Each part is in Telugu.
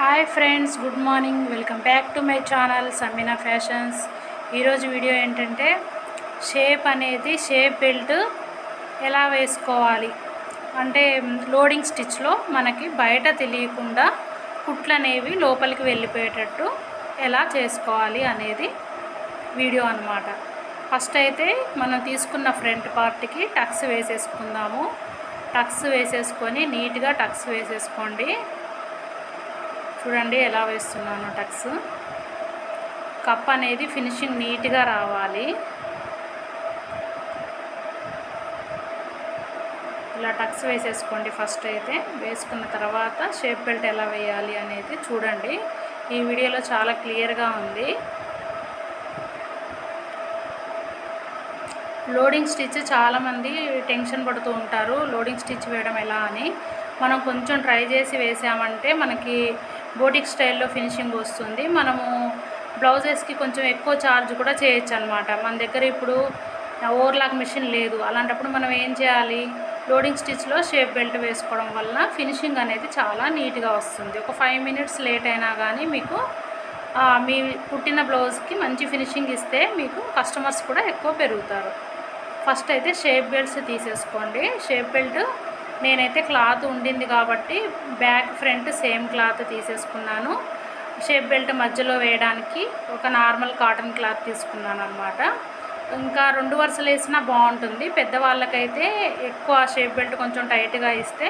Hi friends good morning. Welcome back to my channel Samina fashions. ఈరోజు వీడియో ఏంటంటే షేప్ అనేది షేప్ బెల్ట్ ఎలా వేసుకోవాలి? అంటే లోడింగ్ స్టిచ్లో మనకి బయట తెలియకుండా కుట్లు అనేవి లోపలికి వెళ్ళిపోయేటట్టు ఎలా చేసుకోవాలి అనేది వీడియో అన్నమాట. ఫస్ట్ అయితే మనం తీసుకున్న ఫ్రంట్ పార్ట్కి టక్స్ వేసేసుకుందాము. టక్స్ వేసేసుకొని నీట్గా టక్స్ వేసేసుకోండి. చూడండి ఎలా వేస్తున్నాను టక్స్. కప్ అనేది ఫినిషింగ్ నీట్గా రావాలి. ఇలా టక్స్ వేసేసుకోండి ఫస్ట్ అయితే. వేసుకున్న తర్వాత షేప్ బెల్ట్ ఎలా వేయాలి అనేది చూడండి. ఈ వీడియోలో చాలా క్లియర్గా ఉంది. లోడింగ్ స్టిచ్ చాలామంది టెన్షన్ పడుతూ ఉంటారు. లోడింగ్ స్టిచ్ వేయడం ఎలా అని. మనం కొంచెం ట్రై చేసి వేసామంటే మనకి బోటిక్ స్టైల్లో ఫినిషింగ్ వస్తుంది. మనము బ్లౌజెస్కి కొంచెం ఎక్కువ ఛార్జ్ కూడా చేయొచ్చు అనమాట మన దగ్గర ఇప్పుడు ఓవర్లాక్ మిషన్ లేదు. అలాంటప్పుడు మనం ఏం చేయాలి? లోడింగ్ స్టిచ్లో షేప్ బెల్ట్ వేసుకోవడం వల్ల ఫినిషింగ్ అనేది చాలా నీట్గా వస్తుంది. ఒక ఫైవ్ మినిట్స్ లేట్ అయినా కానీ మీకు మీ కుట్టిన బ్లౌజ్కి మంచి ఫినిషింగ్ ఇస్తే మీకు కస్టమర్స్ కూడా ఎక్కువ పెరుగుతారు. ఫస్ట్ అయితే షేప్ బెల్ట్స్ తీసేసుకోండి. షేప్ బెల్ట్ నేనైతే క్లాత్ ఉండింది కాబట్టి బ్యాక్ ఫ్రంట్ సేమ్ క్లాత్ తీసేసుకున్నాను. షేప్ బెల్ట్ మధ్యలో వేయడానికి ఒక నార్మల్ కాటన్ క్లాత్ తీసుకున్నాను అనమాట ఇంకా రెండు వరుసలు వేసినా బాగుంటుంది. పెద్దవాళ్ళకైతే ఎక్కువ షేప్ బెల్ట్ కొంచెం టైట్గా ఇస్తే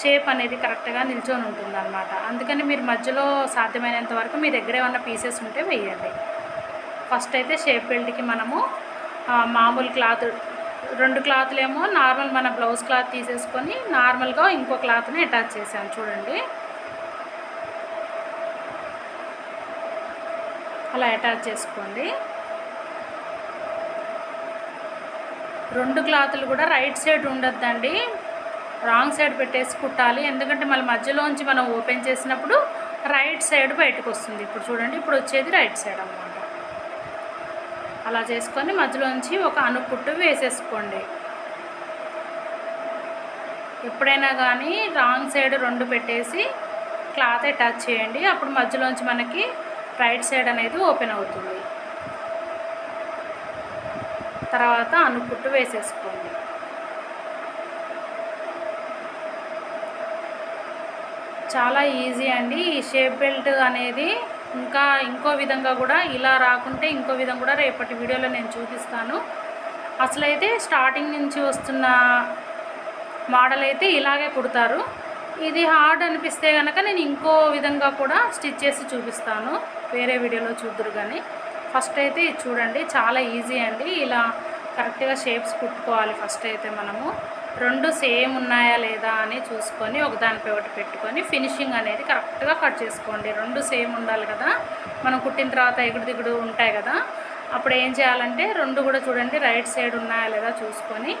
షేప్ అనేది కరెక్ట్గా నిల్చొని ఉంటుంది అనమాట అందుకని మీరు మధ్యలో సాధ్యమైనంత వరకు మీ దగ్గర ఏమన్నా పీసెస్ ఉంటే వేయండి. ఫస్ట్ అయితే షేప్ బెల్ట్కి మనము మామూలు క్లాత్ రెండు క్లాత్లేమో నార్మల్ మన బ్లౌజ్ క్లాత్ తీసేసుకొని నార్మల్గా ఇంకో క్లాత్ని అటాచ్ చేశాను చూడండి. అలా అటాచ్ చేసుకోండి. రెండు క్లాతులు కూడా రైట్ సైడ్ ఉండొద్దండి. రాంగ్ సైడ్ పెట్టేసి కుట్టాలి. ఎందుకంటే మళ్ళీ మధ్యలోంచి మనం ఓపెన్ చేసినప్పుడు రైట్ సైడ్ బయటకు వస్తుంది. ఇప్పుడు చూడండి ఇప్పుడు వచ్చేది రైట్ సైడ్ అన్నమాట. అలా చేసుకొని మధ్యలోంచి ఒక అనుపుట్టు వేసేసుకోండి. ఎప్పుడైనా కానీ రాంగ్ సైడ్ రెండు పెట్టేసి క్లాత్ అటాచ్ చేయండి. అప్పుడు మధ్యలోంచి మనకి రైట్ సైడ్ అనేది ఓపెన్ అవుతుంది. తర్వాత అనుకుట్టు వేసేసుకోండి. చాలా ఈజీ అండి. ఈ షేప్ బెల్ట్ అనేది ఇంకా ఇంకో విధంగా కూడా ఇలా రాకుంటే ఇంకో విధంగా కూడా రేపటి వీడియోలో నేను చూపిస్తాను. అసలైతే స్టార్టింగ్ నుంచి వస్తున్న మోడల్ అయితే ఇలాగే కుడతారు. ఇది హార్డ్ అనిపిస్తే కనుక నేను ఇంకో విధంగా కూడా స్టిచ్ చేసి చూపిస్తాను. వేరే వీడియోలో చూద్దరు కానీ ఫస్ట్ అయితే ఇది చూడండి చాలా ఈజీ అండి. ఇలా కరెక్ట్గా షేప్స్ కుట్టుకోవాలి ఫస్ట్ అయితే మనము. రెండు సేమ్ ఉన్నాయా లేదా అని చూసుకొని ఒకదానిపై ఒకటి పెట్టుకొని ఫినిషింగ్ అనేది కరెక్ట్గా కట్ చేసుకోండి. రెండు సేమ్ ఉండాలి కదా. మనం కుట్టిన తర్వాత ఎగుడు దిగుడు ఉంటాయి కదా. అప్పుడు ఏం చేయాలంటే రెండు కూడా చూడండి రైట్ సైడ్ ఉన్నాయా లేదా చూసుకొని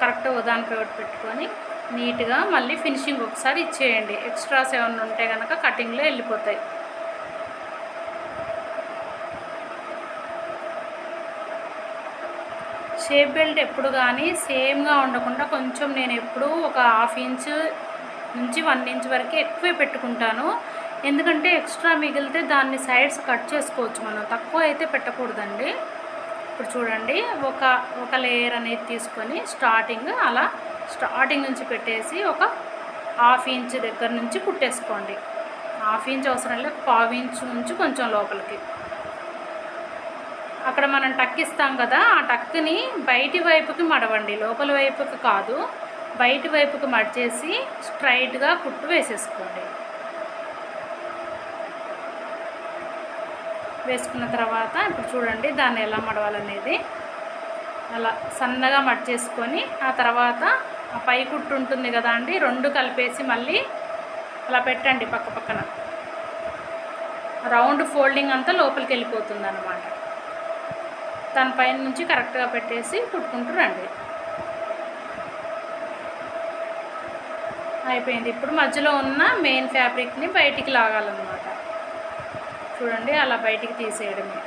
కరెక్ట్గా ఒకదానిపై ఒకటి పెట్టుకొని నీట్గా మళ్ళీ ఫినిషింగ్ ఒకసారి ఇచ్చేయండి. ఎక్స్ట్రాస్ ఏమైనా ఉంటే కనుక కటింగ్లో వెళ్ళిపోతాయి. షేప్ బెల్ట్ ఎప్పుడు కానీ సేమ్గా ఉండకుండా కొంచెం నేను ఎప్పుడు ఒక హాఫ్ ఇంచ్ నుంచి వన్ ఇంచ్ వరకు ఎక్కువే పెట్టుకుంటాను. ఎందుకంటే ఎక్స్ట్రా మిగిలితే దాన్ని సైడ్స్ కట్ చేసుకోవచ్చు మనం. తక్కువ అయితే పెట్టకూడదండి. ఇప్పుడు చూడండి ఒక ఒక లేయర్ అనేది తీసుకొని స్టార్టింగ్ అలా స్టార్టింగ్ నుంచి పెట్టేసి ఒక హాఫ్ ఇంచ్ దగ్గర నుంచి కుట్టేసుకోండి. హాఫ్ ఇంచ్ అవసరం లేదు పావు ఇంచ్ నుంచి కొంచెం లోపలికి. అక్కడ మనం టక్ ఇస్తాం కదా ఆ టక్ని బయటి వైపుకి మడవండి. లోపల వైపుకి కాదు బయటి వైపుకి మడిచేసి స్ట్రైట్గా కుట్టు వేసేసుకోండి. వేసుకున్న తర్వాత ఇప్పుడు చూడండి దాన్ని ఎలా మడవాలనేది. అలా సన్నగా మడిచేసుకొని ఆ తర్వాత ఆ పై కుట్టు ఉంటుంది కదా అండి రెండు కలిపేసి మళ్ళీ అలా పెట్టండి పక్క పక్కన. రౌండ్ ఫోల్డింగ్ అంతా లోపలికి వెళ్ళిపోతుంది అన్నమాట దాని పైన నుంచి కరెక్ట్గా పెట్టేసి కుట్టుకుంటూ రండి అయిపోయింది. ఇప్పుడు మధ్యలో ఉన్న మెయిన్ ఫ్యాబ్రిక్ని బయటికి లాగాలన్నమాట. చూడండి అలా బయటికి తీసేయడమే.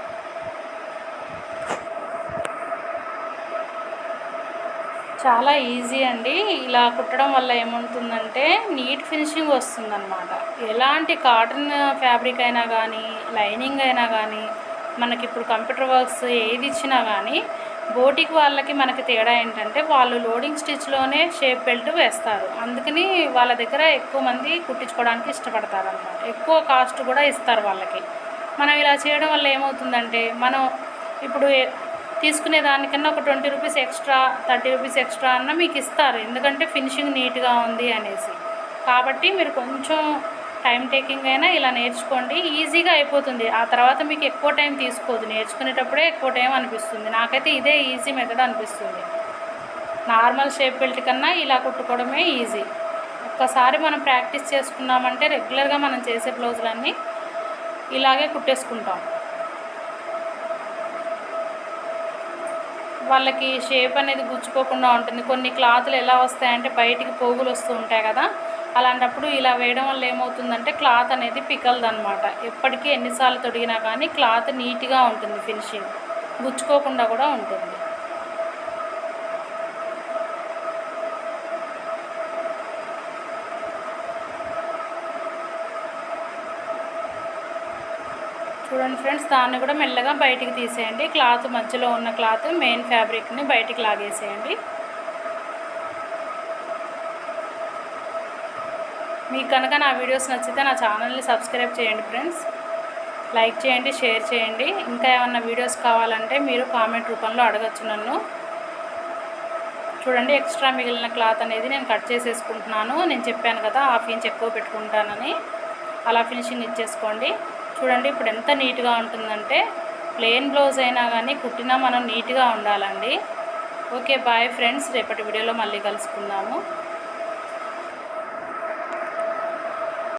చాలా ఈజీ అండి. ఇలా కుట్టడం వల్ల ఏముంటుందంటే నీట్ ఫినిషింగ్ వస్తుందన్నమాట. ఎలాంటి కాటన్ ఫ్యాబ్రిక్ అయినా కానీ లైనింగ్ అయినా కానీ మనకి ఇప్పుడు కంప్యూటర్ వర్క్స్ ఏది ఇచ్చినా కానీ బోటికి వాళ్ళకి మనకి తేడా ఏంటంటే వాళ్ళు లోడింగ్ స్టిచ్లోనే షేప్ బెల్ట్ వేస్తారు. అందుకని వాళ్ళ దగ్గర ఎక్కువ మంది కుట్టించుకోవడానికి ఇష్టపడతారు అనమాట ఎక్కువ కాస్ట్ కూడా ఇస్తారు వాళ్ళకి. మనం ఇలా చేయడం వల్ల ఏమవుతుందంటే మనం ఇప్పుడు తీసుకునే దానికన్నా ఒక twenty rupees extra thirty rupees extra అన్న మీకు ఇస్తారు. ఎందుకంటే ఫినిషింగ్ నీట్గా ఉంది అనేసి. కాబట్టి మీరు కొంచెం టైం టేకింగ్ అయినా ఇలా నేర్చుకోండి. ఈజీగా అయిపోతుంది. ఆ తర్వాత మీకు ఎక్కువ టైం తీసుకోదు. నేర్చుకునేటప్పుడే ఎక్కువ టైం అనిపిస్తుంది. నాకైతే ఇదే ఈజీ మెథడ్ అనిపిస్తుంది. నార్మల్ షేప్ బెల్ట్ కన్నా ఇలా కుట్టుకోవడమే ఈజీ. ఒక్కసారి మనం ప్రాక్టీస్ చేసుకున్నామంటే రెగ్యులర్గా మనం చేసే బ్లౌజులన్నీ ఇలాగే కుట్టేసుకుంటాం. వాళ్ళకి షేప్ అనేది గుచ్చుకోకుండా ఉంటుంది. కొన్ని క్లాతులు ఎలా వస్తాయంటే బయటికి పోగులు వస్తూ ఉంటాయి కదా. అలాంటప్పుడు ఇలా వేయడం వల్ల ఏమవుతుందంటే క్లాత్ అనేది పికల్ది అనమాట ఎప్పటికీ ఎన్నిసార్లు తొడిగినా కానీ క్లాత్ నీట్గా ఉంటుంది ఫినిషింగ్. గుచ్చుకోకుండా కూడా ఉంటుంది. చూడండి ఫ్రెండ్స్ దాన్ని కూడా మెల్లగా బయటికి తీసేయండి. క్లాత్ మధ్యలో ఉన్న క్లాత్ మెయిన్ ఫ్యాబ్రిక్ని బయటికి లాగేసేయండి. మీకు కనుక నా వీడియోస్ నచ్చితే నా ఛానల్ని సబ్స్క్రైబ్ చేయండి ఫ్రెండ్స్. లైక్ చేయండి షేర్ చేయండి. ఇంకా ఏమన్నా వీడియోస్ కావాలంటే మీరు కామెంట్ రూపంలో అడగచ్చు నన్ను. చూడండి ఎక్స్ట్రా మిగిలిన క్లాత్ అనేది నేను కట్ చేసేసుకుంటున్నాను. నేను చెప్పాను కదా హాఫ్ ఇంచ్ ఎక్కువ పెట్టుకుంటానని. అలా ఫినిషింగ్ ఇచ్చేసుకోండి. చూడండి ఇప్పుడు ఎంత నీట్గా ఉంటుందంటే ప్లెయిన్ బ్లౌజ్ అయినా కానీ కుట్టినా మనం నీట్గా ఉండాలండి. Okay bye friends. రేపటి వీడియోలో మళ్ళీ కలుసుకుందాము.